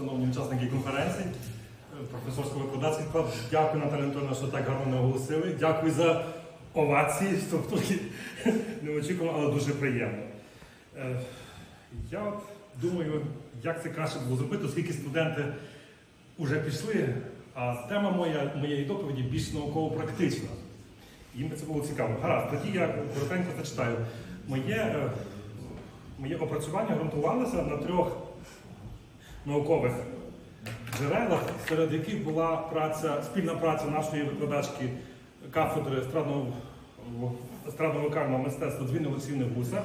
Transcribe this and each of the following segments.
шановні учасники конференції, е, професорсько-викладацький склад. Дякую, Наталя Антонівна, що так гарно наголосили. Дякую за овації, тобто неочікувано, але дуже приємно. Е, Я думаю, як це краще було зробити, оскільки студенти вже пішли, а тема моя, моєї доповіді більш науково-практична. Їм би це було цікаво. Гаразд, тоді я коротенько зачитаю. Моє, е, моє опрацювання ґрунтувалося на трьох наукових джерелах, серед яких була праця, спільна праця нашої викладачки кафедри естрадно-вокального мистецтва Двіни Олексіївни Гуса,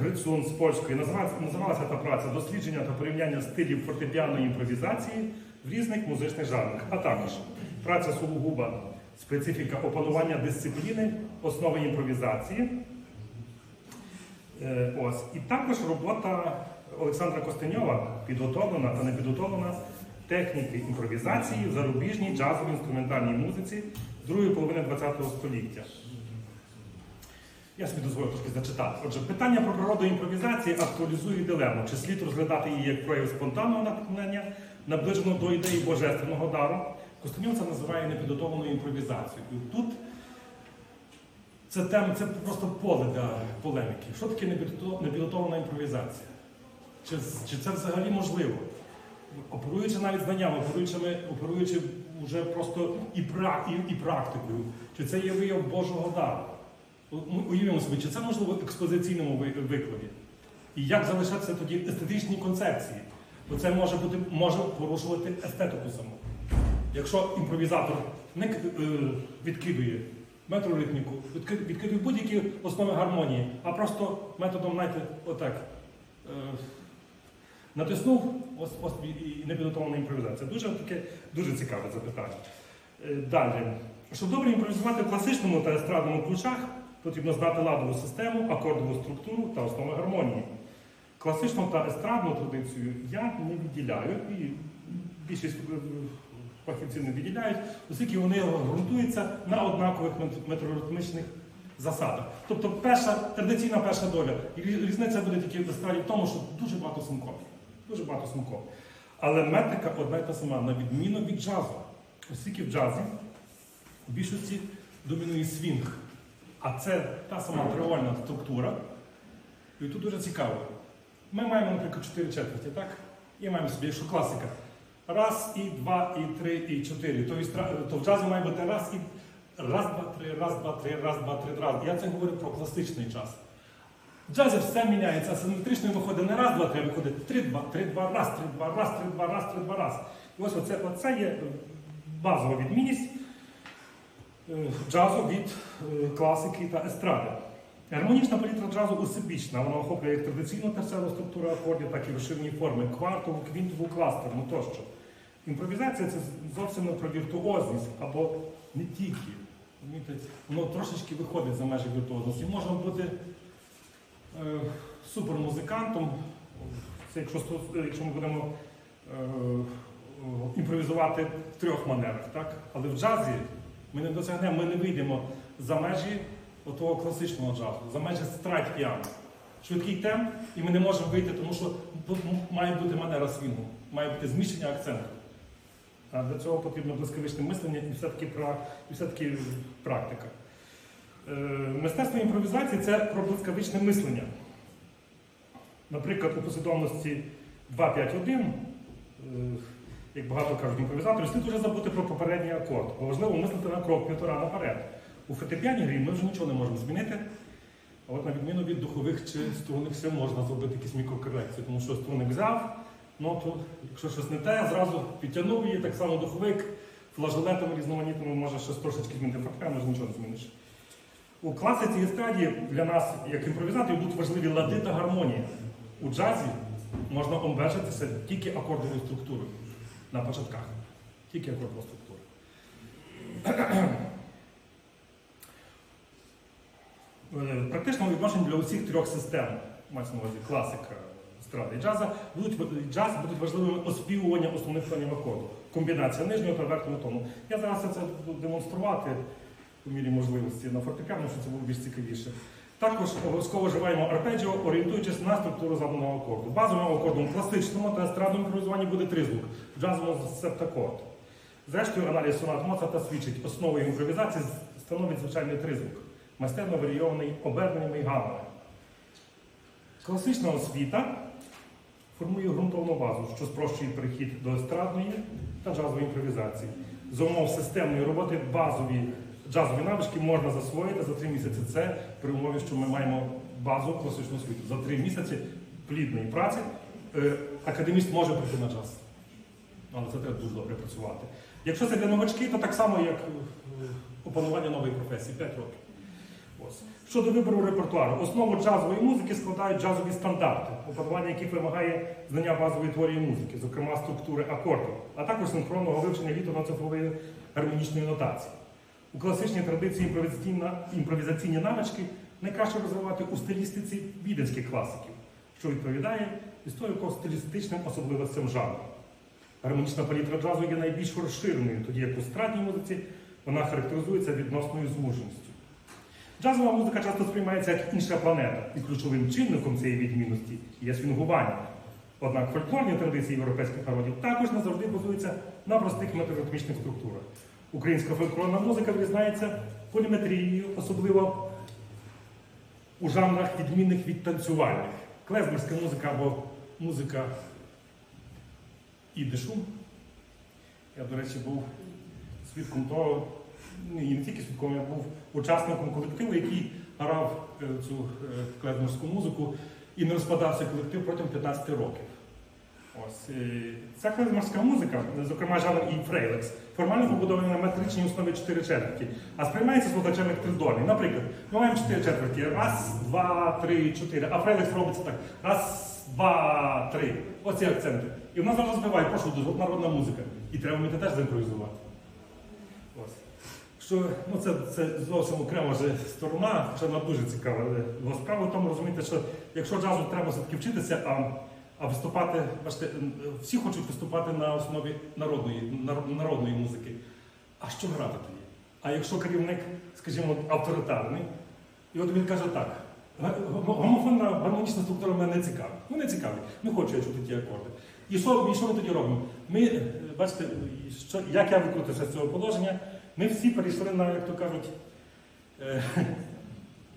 Грицун з польської. Називалася, називалася та праця дослідження та порівняння стилів фортепіаної імпровізації в різних музичних жанрах, а також праця Сулугуба, специфіка опанування дисципліни, основи імпровізації. Е, Ось. І також робота Олександра Костеньова підготовлена та непідготовлена техніки імпровізації в зарубіжній джазовій інструментальній музиці другої половини ХХ століття. Я собі дозволю трошки зачитати. Отже, питання про природу імпровізації актуалізує дилему, чи слід розглядати її як прояв спонтанного натхнення, наближеного до ідеї божественного дару. Костеньов це називає непідготовленою імпровізацією. І тут це тема, це просто поле для полеміки. Що таке непідготов- непідготовлена імпровізація? Чи, чи це взагалі можливо? Оперуючи навіть знаннями, оперуючи, оперуючи вже просто і, пра, і, і практикою, чи це є вияв Божого дару? Ми уявімо собі, чи це можливо в експозиційному викладі? І як залишатися тоді естетичній концепції? Бо це може бути може порушувати естетику саму. Якщо імпровізатор не е, відкидує метроритміку, відкидує будь-які основи гармонії, а просто методом, знаєте, отак. е, Натиснув ось, ось і- непідготовлена імпровізація. Дуже таке дуже цікаве запитання. Е, Далі. Щоб добре імпровізувати в класичному та естрадному ключах, потрібно знати ладову систему, акордову структуру та основи гармонії. Класичну та естрадну традицію я не відділяю, і більшість е, фахівців не відділяють, оскільки вони ґрунтуються на однакових мет- метроритмічних засадах. Тобто перша, традиційна перша доля. І різниця буде тільки в естраді в тому, що дуже багато синкопів. Дуже багато синкопів. Але метрика одна й та сама, на відміну від джазу. Оскільки в джазі в більшості домінує свінг. А це та сама тривольна структура. І тут дуже цікаво. Ми маємо, наприклад, 4 четверті, так? І маємо собі, якщо класика. Раз, і два, і три, і чотири. То, то в джазі має бути раз і раз, два, три, раз, два, три, раз, два, три, раз. Я це говорю про класичний час. В джазі все міняється, асиметрично виходить не раз, два, три, виходить три, два, три, два, раз, три, два, раз, три, два, раз, три, два, раз. І ось оце, оце є базова відмінність е, джазу від е, класики та естради. Гармонічна палітра джазу усебічна, вона охоплює як традиційну терцеву структуру акордів, так і розширені форми квартову, квінтову, кластерну тощо. Імпровізація це зовсім не про віртуозність або не тільки. Воно трошечки виходить за межі віртуозності. Можна бути е, супермузикантом, це якщо, якщо ми будемо е, е, імпровізувати в трьох манерах, так? але в джазі ми не досягнемо, ми не вийдемо за межі того класичного джазу, за межі страйт піано. Швидкий темп, і ми не можемо вийти, тому що має бути манера свінгу, має бути зміщення акценту. А для цього потрібно блискавичне мислення і все-таки, все-таки практика. Мистецтво імпровізації це про блискавичне мислення. Наприклад, у послідовності 2-5-1, е, як багато кажуть імпровізатори, слід уже забути про попередній акорд, бо важливо мислити на крок півтора наперед. У фортепіаній грі ми вже нічого не можемо змінити. А от на відміну від духових чи струнних сил можна зробити якісь мікрокорекції, тому що струник взяв, ноту, якщо щось не те, зразу підтягнув її, так само духовик, флажолетами різноманітними може щось трошечки змінити. Фортепіано ж нічого не зміниш. У класиці і естраді для нас, як імпровізаторів, будуть важливі лади та гармонія. У джазі можна обмежитися тільки акордовою структурою на початках. Тільки акордова структура. Е, Практично відношень для усіх трьох систем, мається на увазі класика, естрада і джаза, будуть, джаз будуть важливими оспівування основних тонів акорду. Комбінація нижнього та верхнього тону. Я зараз це буду демонструвати по мірі можливості на фортепіано, щоб це було більш цікавіше. Також обов'язково вживаємо арпеджіо, орієнтуючись на структуру заданого акорду. Базовим акордом класичному та естрадному імпровізуванні буде тризвук, джазовому септакорд. Зрештою, аналіз сонат Моцарта свідчить, основою імпровізації становить звичайний тризвук, майстерно варійований оберненнями і гамами. Класична освіта формує ґрунтовну базу, що спрощує перехід до естрадної та джазової імпровізації. За умов системної роботи базові джазові навички можна засвоїти за три місяці. Це при умові, що ми маємо базу класичну освіту. За три місяці плідної праці е, академіст може прийти на джаз. Але це треба дуже добре працювати. Якщо це для новачки, то так само, як е, опанування нової професії 5 років. Ось. Щодо вибору репертуару, основу джазової музики складають джазові стандарти, опанування яких вимагає знання базової творії музики, зокрема структури акордів, а також синхронного вивчення літо-цифрової гармонічної нотації. У класичній традиції імпровізаційні навички найкраще розвивати у стилістиці віденських класиків, що відповідає історико-стилістичним особливостям жанру. Гармонічна палітра джазу є найбільш розширеною, тоді як у стратній музиці вона характеризується відносною змуженістю. Джазова музика часто сприймається як інша планета, і ключовим чинником цієї відмінності є свінгування. Однак фольклорні традиції європейських народів також не завжди базуються на простих метаритмічних структурах. Українська фольклорна музика відрізняється поліметрією, особливо у жанрах відмінних від танцювальних. Клезмерська музика або музика ідишу. Я, до речі, був свідком того, ну, і не тільки свідком, я був учасником колективу, який грав е, цю е, клезмерську музику і не розпадався колектив протягом 15 років. Ось е, ця клезмерська музика, зокрема жанр і фрейлекс, формально побудована на метричній основі 4 четверті, а сприймається слухачем як тридольний. Наприклад, ми маємо 4 четверті. Раз, два, три, чотири. А фрейлекс робиться так. Раз, два, три. Оці акценти. І вона зараз збиває, прошу дуже, народна музика. І треба вміти теж заімпровізувати. Ось. Що, ну це, це зовсім окрема вже сторона, хоча вона дуже цікава. Але справа в тому розумієте, що якщо джазу треба все-таки вчитися, а, а виступати, бачите, всі хочуть виступати на основі народної, народної музики. А що грати тоді? А якщо керівник, скажімо, авторитарний, і от він каже так. «Га- га- Гомофонна гармонічна структура мене не цікавить. Ну не цікавить. Не хочу я чути ті акорди. І що, і що ми тоді робимо? Ми, е, бачите, що, як я викрутився з цього положення, ми всі перейшли на, як то кажуть, е,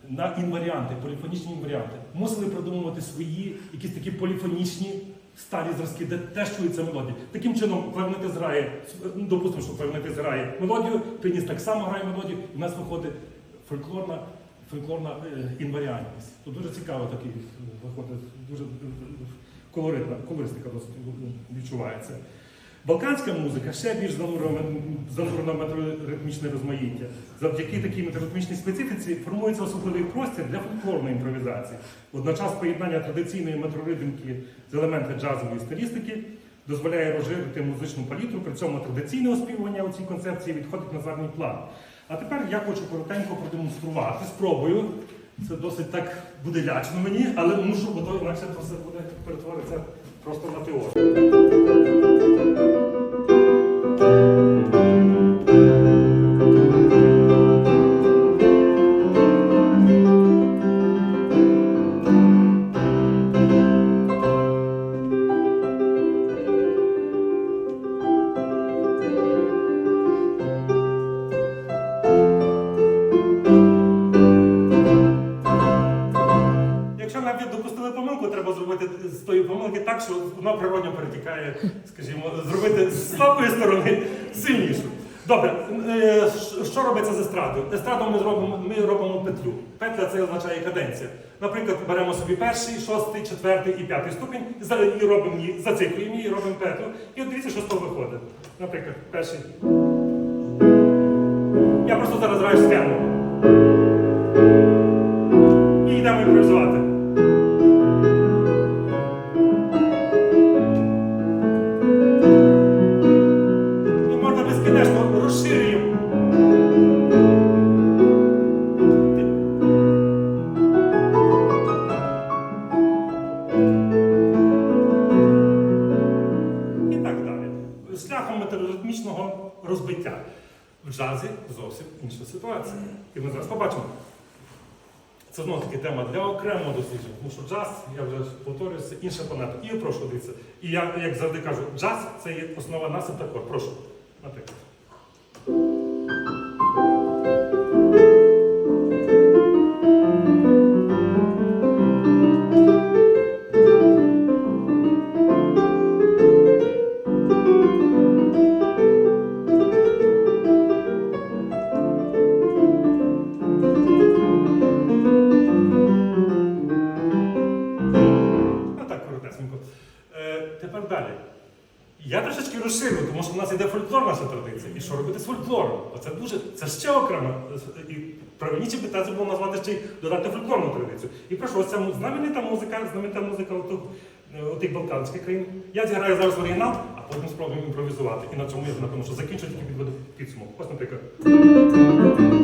на інваріанти, поліфонічні інваріанти. Мусили придумувати свої якісь такі поліфонічні старі зразки, де теж чується мелодія. Таким чином, клавнетист грає, ну, допустимо, що клавнетист грає мелодію, піаніст так само грає мелодію, і в нас виходить фольклорна, фольклорна е, інваріантність. Тут дуже цікаво такий е, виходить, дуже е, колоритна, колористика досить відчувається. Балканська музика ще більш занурена метроритмічне розмаїття. Завдяки такій метроритмічній специфіці формується особливий простір для фольклорної імпровізації. Водночас поєднання традиційної метроритміки з елементами джазової стилістики дозволяє розширити музичну палітру, при цьому традиційне оспівування у цій концепції відходить на задній план. А тепер я хочу коротенько продемонструвати. Спробую. Це досить так буде лячно мені, але мушу, бо то інакше це все буде перетворитися просто на теорію. Сильнішу. Добре, е, що- робиться з естрадою? Естраду ми робимо, ми робимо петлю. Петля це означає каденція. Наприклад, беремо собі перший, шостий, четвертий і п'ятий ступінь, і робимо її, зациклюємо її, робимо петлю. І от дивіться, що з того виходить. Наприклад, перший. Я просто зараз граю схему. І йдемо імпровізувати. Це знову таки тема для окремого дослідження, тому що джаз, я вже повторююся, інша планета. І прошу дивіться. І я, як завжди кажу, джаз це є основа насип та кор. Прошу, наприклад. Я трошечки тому що в нас йде фольклор наша традиція. І що робити з фольклором? Оце дуже, це ще окремо. І правильніше питання було назвати ще й додати фольклорну традицію. І прошу, ось ця знаменита музика, знаменита музика отих балканських країн. Я зіграю зараз оригінал, а потім спробуємо імпровізувати. І на цьому я напевно, що закінчу тільки підведу підсумок. Ось, наприклад.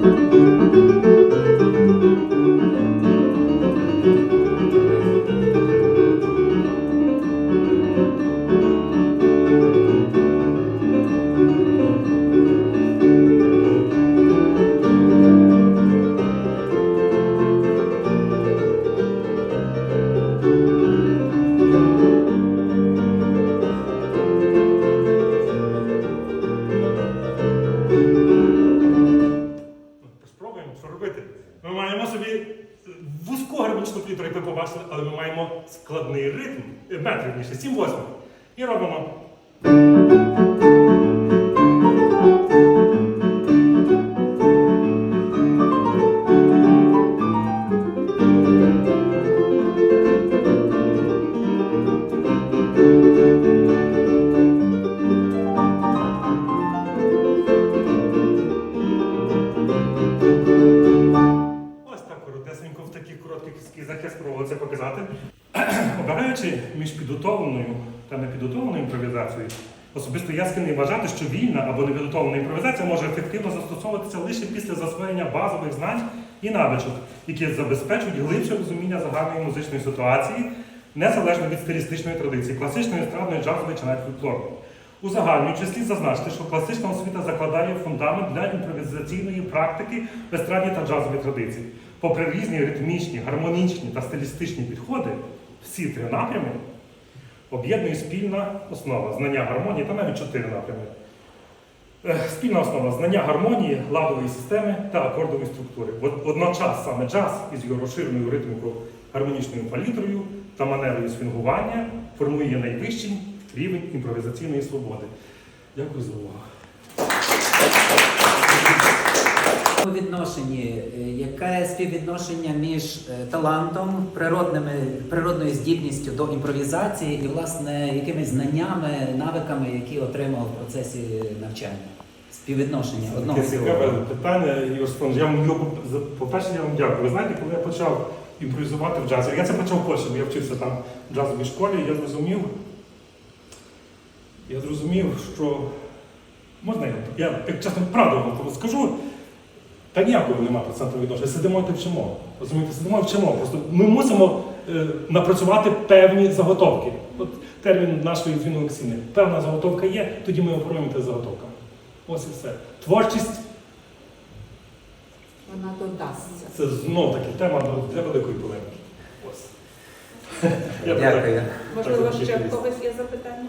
Я вважати, що вільна або непідготовлена імпровізація може ефективно застосовуватися лише після засвоєння базових знань і навичок, які забезпечують глибше розуміння загальної музичної ситуації, незалежно від стилістичної традиції, класичної естрадної, джазової чи навіть фольклорної. Узагальнюючи, слід зазначити, що класична освіта закладає фундамент для імпровізаційної практики в естрадній та джазовій традиції. Попри різні ритмічні, гармонічні та стилістичні підходи, всі три напрями об'єднує спільна основа знання гармонії та навіть чотири напрями. Е, Спільна основа знання гармонії, ладової системи та акордової структури. Водночас саме джаз із його розширеною ритмікою, гармонічною палітрою та манерою свінгування формує найвищий рівень імпровізаційної свободи. Дякую за увагу. Відношенні, е, яке співвідношення між е, талантом, природними, природною здібністю до імпровізації і, власне, якимись знаннями, навиками, які отримав в процесі навчання? Співвідношення одного Таке з цікаве питання, Ігор Степанович. Я вам його по-перше, я вам дякую. Ви знаєте, коли я почав імпровізувати в джазі, я це почав в Польщі, бо я вчився там в джазовій школі, і я зрозумів, я зрозумів, що можна я, я як чесно правду вам скажу, та ніякого немає процентного відношення. Сидимо та вчимо. Розумієте, сидимо і вчимо. Просто ми мусимо е, напрацювати певні заготовки. От термін нашої Звіни Олексіни. Певна заготовка є, тоді ми оперуємо те заготовками. Ось і все. Творчість Вона додасться. це знов таки тема для великої полеміки. Ось. Я Дякую. Можливо, ще в когось є запитання?